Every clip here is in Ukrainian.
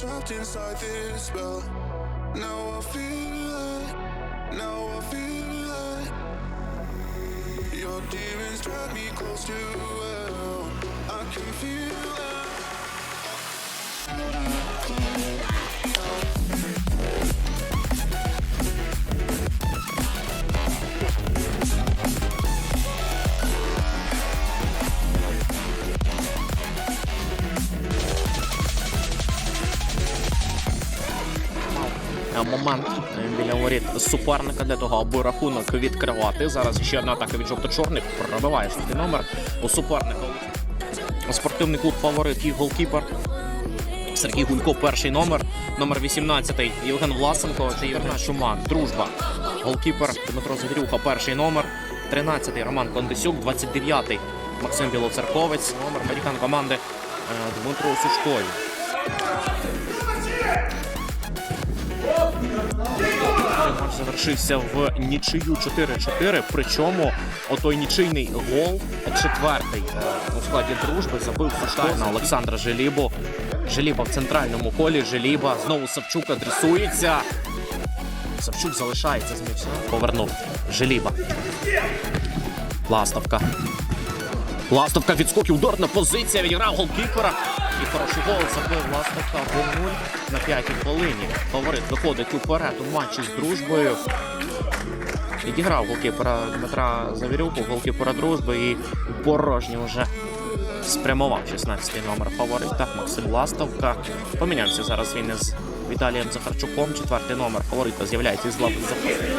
trapped inside this spell. Now I feel it. Now I feel it. Your demons drag me close to hell. I can feel момент е, біля воріт суперника для того, аби рахунок відкривати. Зараз ще одна атака від жовто-чорних. Пробиває шостий номер у суперника. Спортивний клуб фаворит і голкіпер. Сергій Гулько, перший номер, номер 18 Євген Власенко та Євген Шумак. Дружба. Голкіпер Дмитро Завірюха, перший номер, 13-й Роман Кондисюк, 29-й Максим Білоцерковець, номер капітан команди е, Дмитро Сушкові. Матч завершився в нічию 4-4. Причому отой нічийний гол, четвертий е, у складі дружби, забив Сушко на Олександра Желібу. Желіба в центральному колі. Желіба знову Савчук адресується. Савчук залишається з м'яча. Повернув Желіба. Ластовка. Ластовка відскоків, ударна позиція, відіграв голкіпера. І хороший гол забив Ластовка 1-0 на п'ятій хвилині. Фаворит виходить уперед у матчі з дружбою. Відіграв голкіпера Дмитра Завірюку, голкіпера дружби і порожній вже спрямував 16-й номер фаворита Максим Ластовка. Помінявся зараз він із Віталієм Захарчуком. Четвертий номер фаворита з'являється із лави запасу.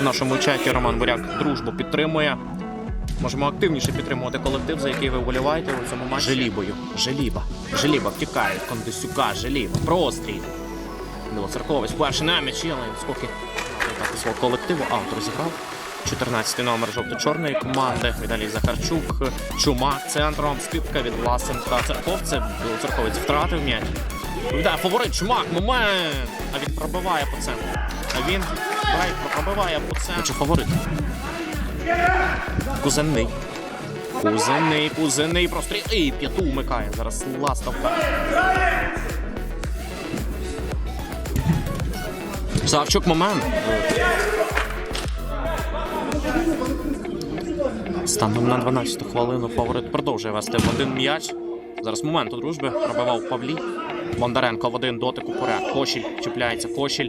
В нашому чаті Роман Буряк дружбу підтримує. Можемо активніше підтримувати колектив, за який ви вболіваєте у цьому матчі. Желібою. Желіба. Желіба втікає від Кондисюка. Желіба. Прострій. Білоцерковець. Перший на м'ячі, але скоки атаки свого колективу. Автор зіграв. 14 номер жовто-чорної команди. Віталій Захарчук. Чумак центром. Скидка від Власенка. Церковцев. Білоцерковець втратив м'яч. Віддає фаворит Чумак. Момент. А він пробиває по центру. А він Брайт пробиває по центру. Чи фаворит? Кузенний. Кузенний, кузенний простріл. І п'яту вмикає. Зараз ластовка. Савчук момент. Станом на 12 хвилину фаворит продовжує вести в один м'яч. Зараз момент у дружби пробивав Павлій. Бондаренко в один дотик уперед. Кошіль чіпляється. Кошіль.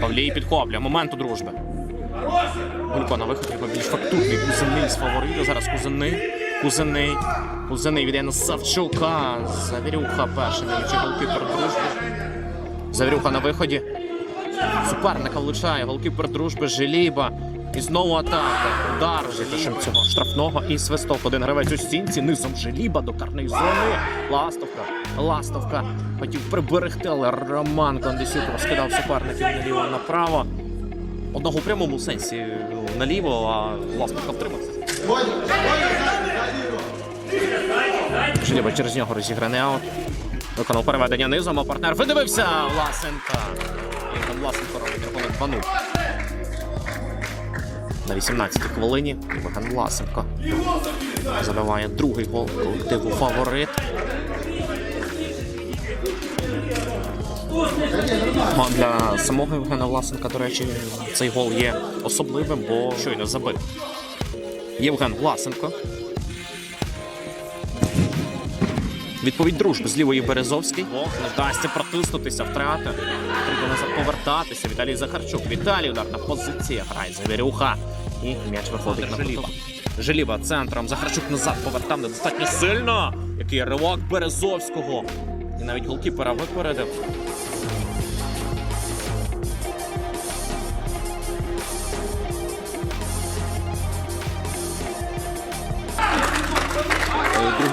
Павлій підхоплює. Момент у дружби. Гулько на виході бо більш фактурний кузений з фаворита. Зараз кузений. Кузений. Кузений віде на Савчука. Завірюха перший на м'ячі голкіпер дружби. Завірюха на виході. Суперника влучає. Голкіпер дружби Желіба. І знову атака. Удар житашем цього штрафного і свисток. Один гравець у стінці. Низом Желіба до карної зони. Ластовка. Ластовка. Хотів приберегти, але Роман Кондисюк розкидав суперників наліво направо. Одного в прямому сенсі наліво, а Ластовка втримався. Желіба через нього розіграний аут. Виконав переведення низом, а партнер видивився Власенка. І там Власенко робить рахунок 2-0. На 18-й хвилині Євген Власенко забиває другий гол колективу фаворит. Для самого Євгена Власенка, до речі, цей гол є особливим, бо щойно забив. Євген Власенко. Відповідь дружби з лівої Березовський. Ох, не вдасться протиснутися, втрати. Треба назад повертатися. Віталій Захарчук. Віталій ударна позиція. Грає Завірюха. І м'яч виходить на Желіба. Желіба центром. Захарчук назад повертав недостатньо сильно. Який ривок Березовського. І навіть голкіпера випередив.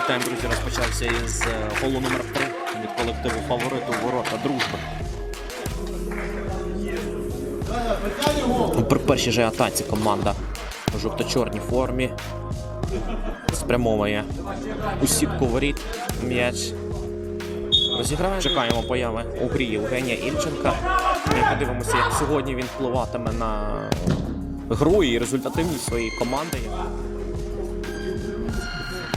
Тайм, друзі, розпочався із е, голу номер 3 від колективу фавориту ворота дружби. При першій же атаці команда у жовто-чорній формі спрямовує у сітку воріт м'яч. Розіграє. Чекаємо появи у грі Євгенія Ільченка. Ми подивимося, як сьогодні він впливатиме на гру і результативність своєї команди.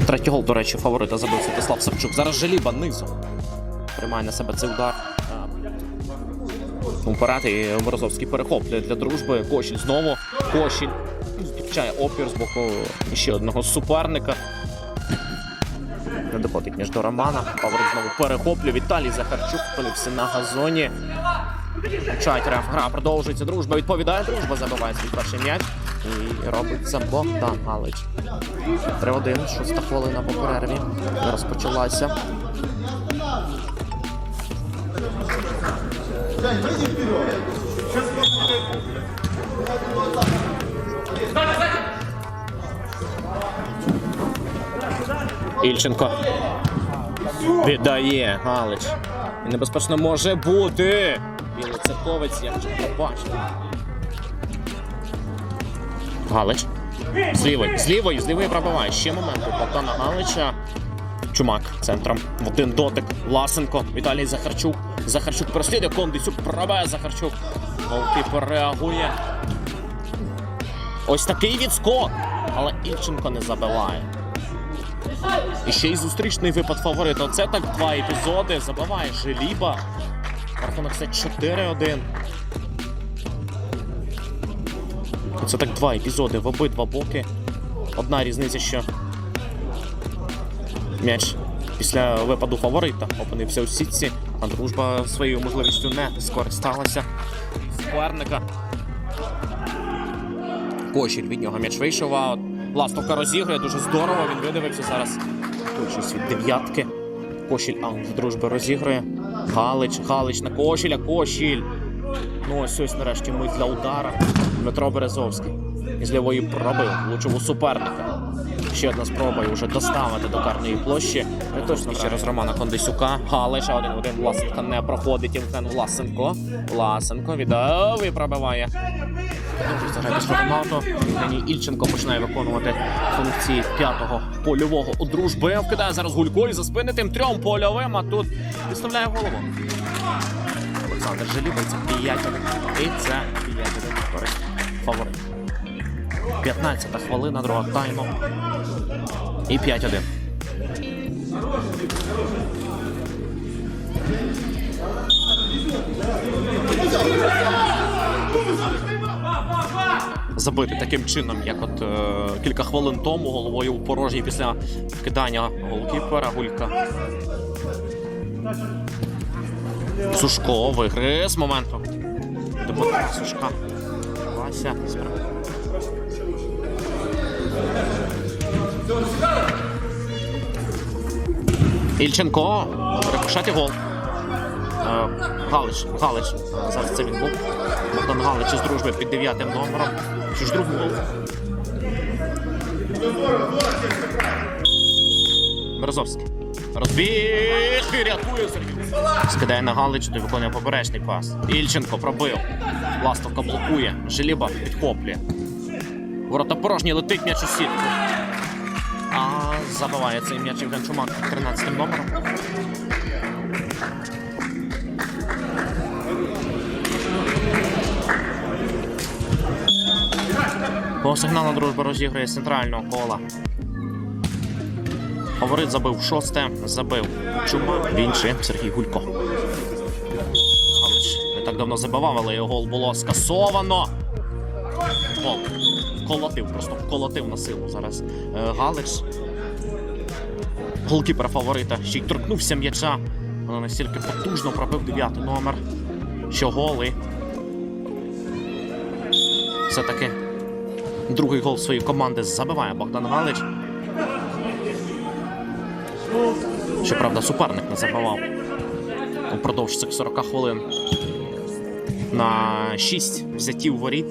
Третій гол, до речі, фаворита забив Святослав Савчук. Зараз Желіба низом. приймає на себе цей удар. Уперед і Морозовський перехоплює для дружби. Кошіль знову. Кошіль зустрічає опір з боку ще одного суперника. Не доходить між до Романа. Павлик знову перехоплює. Віталій Захарчук пилився на газоні. Чайтера гра продовжується. Дружба відповідає. Дружба забиває свій перший м'яч. І робить це Богдан Галич. 3-1, шоста хвилина по перерві. Розпочалася. Ільченко. Віддає Галич. І небезпечно може бути. Білий церковець, як же не бачив. Галич. З лівої, з лівої, з лівої пробиває. Ще момент у Богдана Галича. Чумак центром. В один дотик. Власенко. Віталій Захарчук. Захарчук переслідує. Кондисюк пробиває Захарчук. Голкіпер реагує. Ось такий відскок. Але Ільченко не забиває. І ще й зустрічний випад фаворита. Оце так два епізоди. Забиває Желіба. Рахунок це 4-1. Це так два епізоди в обидва боки. Одна різниця, що м'яч після випаду фаворита опинився у сітці, а дружба своєю можливістю не скористалася. Суперника. Кошіль від нього м'яч вийшов. А Ластовка розігрує дуже здорово. Він видивився зараз. Участь від дев'ятки. Кошіль а дружби розігрує. Галич, Галич на Кошіля, Кошіль. Ну ось ось нарешті мить для удара. Дмитро Березовський. Із лівої пробив, влучив у суперника. Ще одна спроба і вже доставити до карної площі. Не точно ще раз Романа Кондисюка. Галич один один Власенка не проходить. Євген Власенко. Власенко віддав і пробиває. Тайм-ауту. Нині Ільченко починає виконувати функції п'ятого польового у дружби. Вкидає зараз Гулько і за спини тим трьом польовим, а тут підставляє голову. Олександр Желібай, це 5 І це 5 користь фаворит. 15 хвилина, друга тайму. І 5-1. Забити таким чином, як от е, кілька хвилин тому головою у порожній після вкидання голкіпера Гулька. Сушко вигриз моменту. Дебут Сушка. Вася. Ільченко. Рикошет гол. Е, Галич. Галич. Е, Зараз це він був. Богдан Галич із дружби під дев'ятим номером. Що ж другий гол? Березовський. Розбіг і рятує Сергій. Скидає на Галич, той виконує поперечний пас. Ільченко пробив. Ластовка блокує. Желіба підхоплює. Ворота порожні летить м'яч у сітку. А забиває цей м'яч Євген Чумак 13 номером. По сигналу дружба розігрує з центрального кола. Фаворит забив шосте, забив Чума, він же Сергій Гулько. Галич не так давно забивав, але його гол було скасовано. Гол. Колотив, просто колотив на силу зараз. Е, Галич. Голкіпера фаворита ще й торкнувся м'яча. Воно настільки потужно пробив дев'ятий номер. Що голи. Все-таки другий гол своєї команди забиває Богдан Галич. Щоправда, суперник не забивав упродовж цих 40 хвилин. На 6 взятів воріт